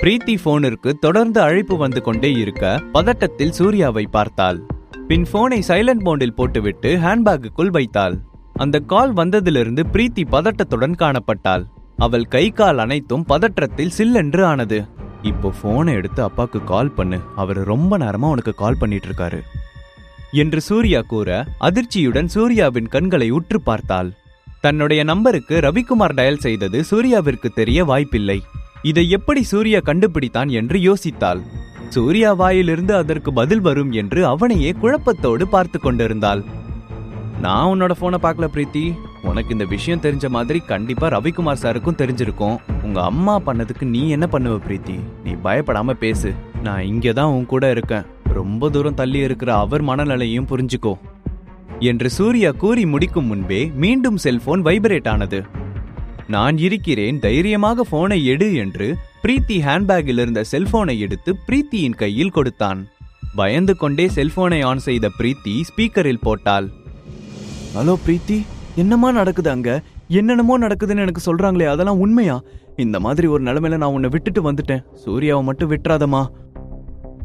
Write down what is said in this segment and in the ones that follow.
பிரீத்தி போனிற்கு தொடர்ந்து அழைப்பு வந்து கொண்டே இருக்க பதட்டத்தில் சூர்யாவை பார்த்தாள். பின் போனை சைலண்ட் மோண்டில் போட்டுவிட்டு ஹேண்ட்பேக்குக்குள் வைத்தாள். அந்த கால் வந்ததிலிருந்து பிரீத்தி பதட்டத்துடன் காணப்பட்டாள். அவள் கை கால் அனைத்தும் பதற்றத்தில் சில்லென்று ஆனது. இப்போ போனை எடுத்து அப்பாக்கு கால் பண்ணு. அவர் ரொம்ப நேரமா உனக்கு கால் பண்ணிட்டு இருக்காரு என்று சூர்யா கூற அதிர்ச்சியுடன் சூர்யாவின் கண்களை உற்று பார்த்தாள். தன்னுடைய நம்பருக்கு ரவிக்குமார் டயல் செய்தது சூர்யாவிற்கு தெரிய வாய்ப்பில்லை. இதை எப்படி சூர்யா கண்டுபிடித்தான் என்று யோசித்தாள். சூர்யா வாயிலிருந்து அதற்கு பதில் வரும் என்று அவனையே குழப்பத்தோடு பார்த்து கொண்டிருந்தாள். நான் உன்னோட போனை பார்க்கல பிரீத்தி. உனக்கு இந்த விஷயம் தெரிஞ்ச மாதிரி கண்டிப்பா ரவிக்குமார் சாருக்கும் தெரிஞ்சிருக்கும். உங்க அம்மா பண்ணதுக்கு நீ என்ன பண்ணுவ பிரீத்தி? நீ பயப்படாம பேசு. நான் இங்கே தான் உன் கூட இருக்கேன். ரொம்ப தூரம் தள்ளி இருக்கிற அவர் மனநிலையும் புரிஞ்சுக்கோ. என்று சூர்யா கூறி முடிக்கும் முன்பே மீண்டும் செல்போன் வைப்ரேட் ஆனது. நான் இருக்கிறேன் தைரியமாக போனை எடு என்று பிரீத்தி ஹேண்ட்பேக்கில் இருந்த செல்போனை எடுத்து பிரீத்தியின் கையில் கொடுத்தான். பயந்து கொண்டே செல்போனை ஆன் செய்த பிரீத்தி ஸ்பீக்கரில் போட்டாள். ஹலோ பிரீத்தி என்னமா நடக்குது அங்க? என்னென்னமோ நடக்குதுன்னு எனக்கு சொல்றாங்களே அதெல்லாம் உண்மையா? இந்த மாதிரி ஒரு நிலைமையில நான் உன்னை விட்டுட்டு வந்துட்டேன். சூர்யாவை மட்டும் விட்டுறாதமா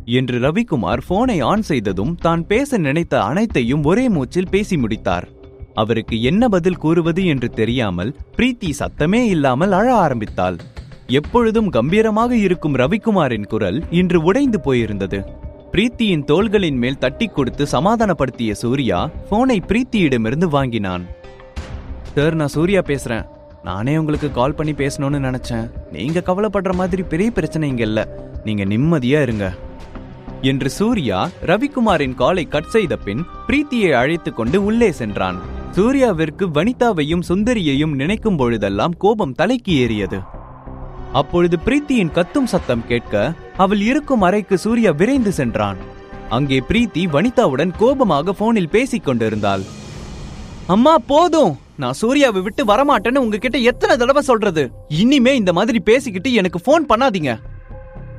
என்று ரவிக்குமார் போனை ஆன் செய்ததும் தான் பேச நினைத்த அனைத்தையும் ஒரே மூச்சில் பேசி முடித்தார். அவருக்கு என்ன பதில் கூறுவது என்று தெரியாமல் பிரீத்தி சத்தமே இல்லாமல் அழ ஆரம்பித்தாள். எப்பொழுதும் கம்பீரமாக இருக்கும் ரவிக்குமாரின் குரல் இன்று உடைந்து போயிருந்தது. பிரீத்தியின் தோள்களின் மேல் தட்டி கொடுத்து சமாதானப்படுத்திய சூர்யா போனை பிரீத்தியிடமிருந்து வாங்கினான். சார் நான் சூர்யா பேசுறேன். நானே உங்களுக்கு கால் பண்ணி பேசணும்னு நினைச்சேன். நீங்க கவலைப்படுற மாதிரி பெரிய பிரச்சனை இங்க இல்ல. நீங்க நிம்மதியா இருங்க. என்று சூர்யா ரவிக்குமாரின் காலை கட் செய்த பின் பிரீத்தியை அழைத்து கொண்டு உள்ளே சென்றான். சூர்யாவிற்கு வனிதாவையும் சுந்தரியையும் நினைக்கும் பொழுதெல்லாம் கோபம் தலைக்கு ஏறியது. அப்பொழுது பிரீத்தியின் கத்தும் சத்தம் கேட்க அவள் இருக்கும் அறைக்கு சூர்யா விரைந்து சென்றான். அங்கே பிரீத்தி வனிதாவுடன் கோபமாக போனில் பேசிக் கொண்டிருந்தாள். அம்மா போதும். நான் சூர்யாவை விட்டு வரமாட்டேன்னு உங்ககிட்ட எத்தனை தடவை சொல்றது? இனிமே இந்த மாதிரி பேசிக்கிட்டு எனக்கு ஃபோன் பண்ணாதீங்க.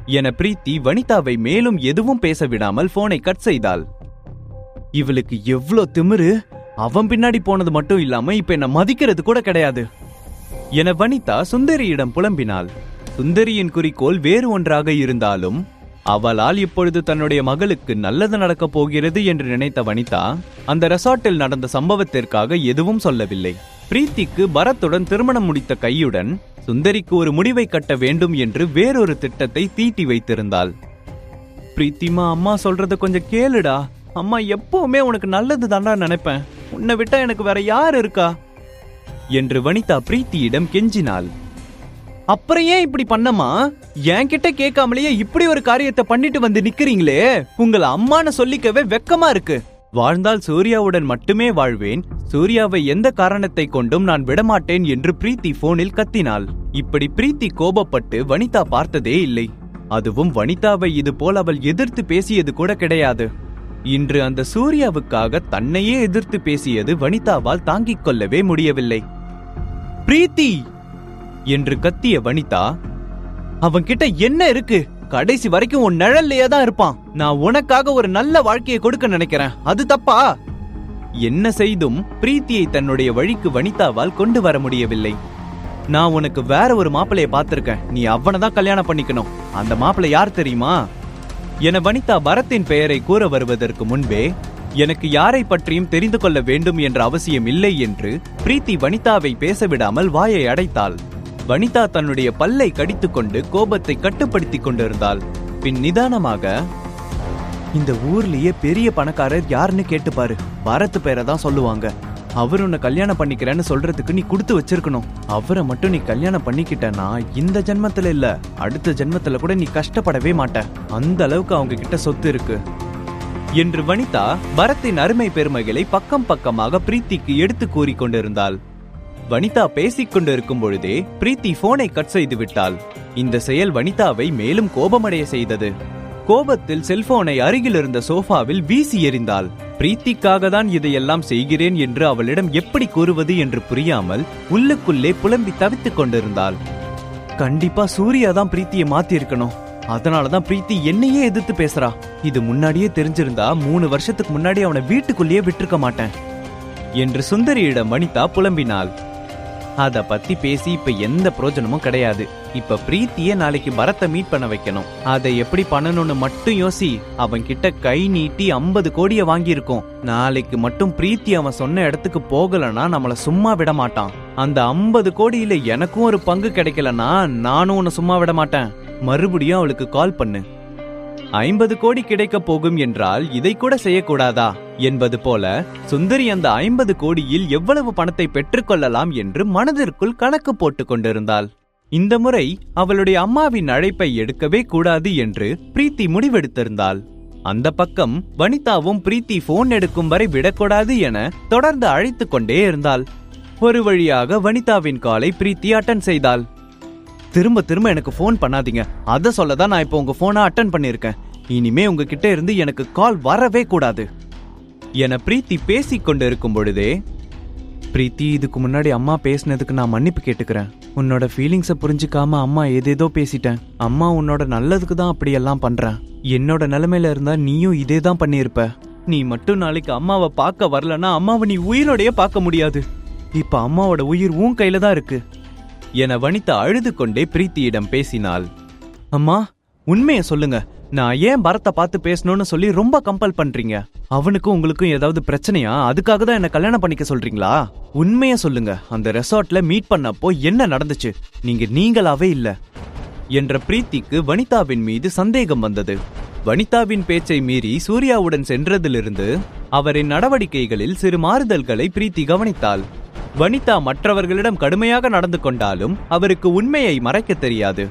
என பிரீத்தி வனிதாவை மேலும் எதுவும் பேச விடாமல் போனை கட் செய்தாள். இவளுக்கு எவ்வளோ திமிரு. அவன் பின்னாடி போனது மட்டும் இல்லாம இப்ப என்ன மதிக்கிறது கூட கிடையாது. என வனிதா சுந்தரியிடம் புலம்பினாள். சுந்தரியின் குறிக்கோள் வேறு ஒன்றாக இருந்தாலும் அவளால் இப்பொழுது தன்னுடைய மகளுக்கு நல்லது நடக்கப் போகிறது என்று நினைத்த வனிதா அந்த ரெசார்ட்டில் நடந்த சம்பவத்திற்காக எதுவும் சொல்லவில்லை. பிரீத்திக்கு பரத்துடன் திருமணம் முடித்த கையுடன் சுந்தரிக்கு ஒரு முடிவை கட்ட வேண்டும் என்று வேறொரு திட்டத்தை தீட்டி வைத்திருந்தாள். பிரீத்திமா அம்மா சொல்றத கொஞ்சம் கேளுடா. அம்மா எப்பவுமே உனக்கு நல்லது தாண்டா நினைப்பேன். உன்னை விட்டா எனக்கு வேற யார் இருக்கா? என்று வனிதா பிரீத்தியிடம் கெஞ்சினாள். அப்புறம் ஏன் இப்படி பண்ணமா? என்கிட்ட கேட்காமலேயே இப்படி ஒரு காரியத்தை பண்ணிட்டு வந்து நிக்கிறீங்களே? உங்களை அம்மான்னு சொல்லிக்கவே வெக்கமா இருக்கு. வாழ்ந்தால் சூர்யாவுடன் மட்டுமே வாழ்வேன். சூர்யாவை எந்த காரணத்தை கொண்டும் நான் விடமாட்டேன் என்று பிரீத்தி போனில் கத்தினாள். இப்படி பிரீத்தி கோபப்பட்டு வனிதா பார்த்ததே இல்லை. அதுவும் வனிதாவை இது போல் அவள் எதிர்த்து பேசியது கூட கிடையாது. இன்று அந்த சூர்யாவுக்காக தன்னையே எதிர்த்து பேசியது வனிதாவால் தாங்கிக் கொள்ளவே முடியவில்லை. பிரீத்தி என்று கத்திய வனிதா அவன்கிட்ட என்ன இருக்கு? கடைசி வரைக்கும் உன் நிழல்லையே தான் இருப்பான். நான் உனக்காக ஒரு நல்ல வாழ்க்கையை கொடுக்க நினைக்கிறேன். அது தப்பா? என்ன செய்தும் பிரீத்தியை தன்னுடைய வழிக்கு வனிதாவால் கொண்டு வர முடியவில்லை. நான் உனக்கு வேற ஒரு மாப்பிளைய பார்த்திருக்கேன். நீ அவனை தான் கல்யாணம் பண்ணிக்கணும். அந்த மாப்பிள்ளை யார் தெரியுமா? என வனிதா பரத்தின் பெயரை கூற வருவதற்கு முன்பே எனக்கு யாரை பற்றியும் தெரிந்து கொள்ள வேண்டும் என்ற அவசியம் இல்லை என்று பிரீத்தி வனிதாவை பேசவிடாமல் வாயை அடைத்தாள். வனிதா தன்னுடைய பல்லை கடித்துக்கொண்டு கோபத்தை கட்டுப்படுத்திக் கொண்டிருந்தாள். பின் நிதானமாக இந்த ஊர்லயே பெரிய பணக்காரர் யாருன்னு கேட்டு பாரு. பரத் பேரை தான் சொல்லுவாங்க. அவர் உன்னை கல்யாணம் பண்ணிக்கிறேன்னு சொல்றதுக்கு நீ கொடுத்து வச்சிருக்கணும். அவரை மட்டும் நீ கல்யாணம் பண்ணிக்கிட்டனா இந்த ஜென்மத்துல இல்ல அடுத்த ஜென்மத்துல கூட நீ கஷ்டப்படவே மாட்ட. அந்த அளவுக்கு அவங்க கிட்ட சொத்து இருக்கு. என்று வனிதா பரத்தின் அருமை பெருமைகளை பக்கம் பக்கமாக பிரீத்திக்கு எடுத்து கூறிக் கொண்டிருந்தாள். வனிதா பேசிக் கொண்டிருக்கும் பொழுதே பிரீத்தி போனை கட் செய்து விட்டாள். இந்த செயல் வனிதாவை மேலும் கோபமடைய செய்தது. கோபத்தில் செல்போனை அருகில் இருந்த சோஃபாவில் வீசி எறிந்தாள். பிரீத்திக்காக தான் இதையெல்லாம் செய்கிறேன் என்று அவளிடம் எப்படி கூறுவது என்று புரியாமல் உள்ளுக்குள்ளே புலம்பி தவித்துக் கொண்டிருந்தாள். கண்டிப்பா சூர்யா தான் பிரீத்தியை மாத்திருக்கணும் அதனாலதான் பிரீத்தி என்னையே எதிர்த்து பேசுறா. இது முன்னாடியே தெரிஞ்சிருந்தா மூணு வருஷத்துக்கு முன்னாடி அவனை வீட்டுக்குள்ளேயே விட்டுருக்க மாட்டேன் என்று சுந்தரியிடம் வனிதா புலம்பினாள். அத பத்தி பேசி இப்ப எந்த பிரயோஜனமும் கிடையாது. இப்ப பிரீத்திய நாளைக்கு பரத்தை மீட் பண்ண வைக்கணும். அதை எப்படி பண்ணணும்னு மட்டும் யோசி. அவன் கிட்ட கை நீட்டி ஐம்பது கோடிய வாங்கியிருக்கோம். நாளைக்கு மட்டும் பிரீத்தி அவன் சொன்ன இடத்துக்கு போகலன்னா நம்மள சும்மா விட மாட்டான். அந்த ஐம்பது கோடியில எனக்கும் ஒரு பங்கு கிடைக்கலன்னா நானும் உன்னை சும்மா விட மாட்டேன். மறுபடியும் அவளுக்கு கால் பண்ணு. ஐம்பது கோடி கிடைக்க போகும் என்றால் இதை கூட செய்யக்கூடாதா? என்பது போல சுந்தரி அந்த ஐம்பது கோடியில் எவ்வளவு பணத்தை பெற்றுக்கொள்ளலாம் என்று மனதிற்குள் கணக்கு போட்டுக் கொண்டிருந்தாள். இந்த முறை அவளுடைய அம்மாவின் அழைப்பை எடுக்கவே கூடாது என்று பிரீத்தி முடிவெடுத்திருந்தாள். அந்த பக்கம் வனிதாவும் பிரீத்தி போன் எடுக்கும் வரை விடக்கூடாது என தொடர்ந்து அழைத்து கொண்டே இருந்தாள். ஒரு வழியாக வனிதாவின் காலை பிரீத்தி அட்டன் செய்தாள். திரும்ப திரும்ப எனக்கு ஃபோன் பண்ணாதீங்க. அதை சொல்ல தான் நான் இப்போ உங்கள் ஃபோனை அட்டன் பண்ணியிருக்கேன். இனிமே உங்ககிட்ட இருந்து எனக்கு கால் வரவே கூடாது. என பிரீத்தி கொண்டு இருக்கும் பொழுதே பிரீத்தி இதுக்கு முன்னாடி அம்மா பேசினதுக்கு நான் மன்னிப்பு கேட்டுக்கிறேன். உன்னோட ஃபீலிங்ஸை புரிஞ்சுக்காம அம்மா ஏதேதோ பேசிட்டேன். அம்மா உன்னோட நல்லதுக்கு தான் அப்படியெல்லாம் பண்ணுறேன் என்னோட நிலைமையில இருந்தா நீயும் இதே தான் பண்ணியிருப்ப. நீ மட்டும் நாளைக்கு அம்மாவை பார்க்க வரலன்னா அம்மாவை நீ உயிரோடையே பார்க்க முடியாது. இப்ப அம்மாவோட உயிர் உன் கையில தான் இருக்கு. என வனிதா அழுது கொண்டே பிரீத்தியிடம் பேசினாள். அம்மா உண்மையை சொல்லுங்க. நான் ஏன் பரத்தை பார்த்து பேசணும்னு சொல்லி ரொம்ப கம்பல் பண்றீங்க? அவனுக்கும் உங்களுக்கும் ஏதாவது பிரச்சனையா? அதுக்காக தான் என்ன கல்யாணம் பண்ணிக்க சொல்றீங்களா? உண்மையை சொல்லுங்க. அந்த ரெசார்ட்ல மீட் பண்ணப்போ என்ன நடந்துச்சு? நீங்க நீங்களாவே இல்ல. என்ற பிரீத்திக்கு வனிதாவின் மீது சந்தேகம் வந்தது. வனிதாவின் பேச்சை மீறி சூர்யாவுடன் சென்றதிலிருந்து அவரின் நடவடிக்கைகளில் சிறு மாறுதல்களை பிரீத்தி கவனித்தாள். வனிதா மற்றவர்களிடம் கடுமையாக நடந்து கொண்டாலும் அவருக்கு உண்மையை மறைக்க தெரியாது.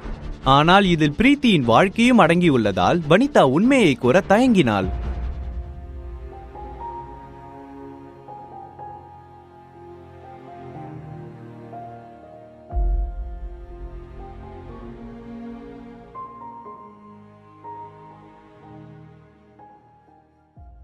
ஆனால் இதில் பிரீத்தியின் வாழ்க்கையும் அடங்கியுள்ளதால் வனிதா உண்மையை கூற தயங்கினாள்.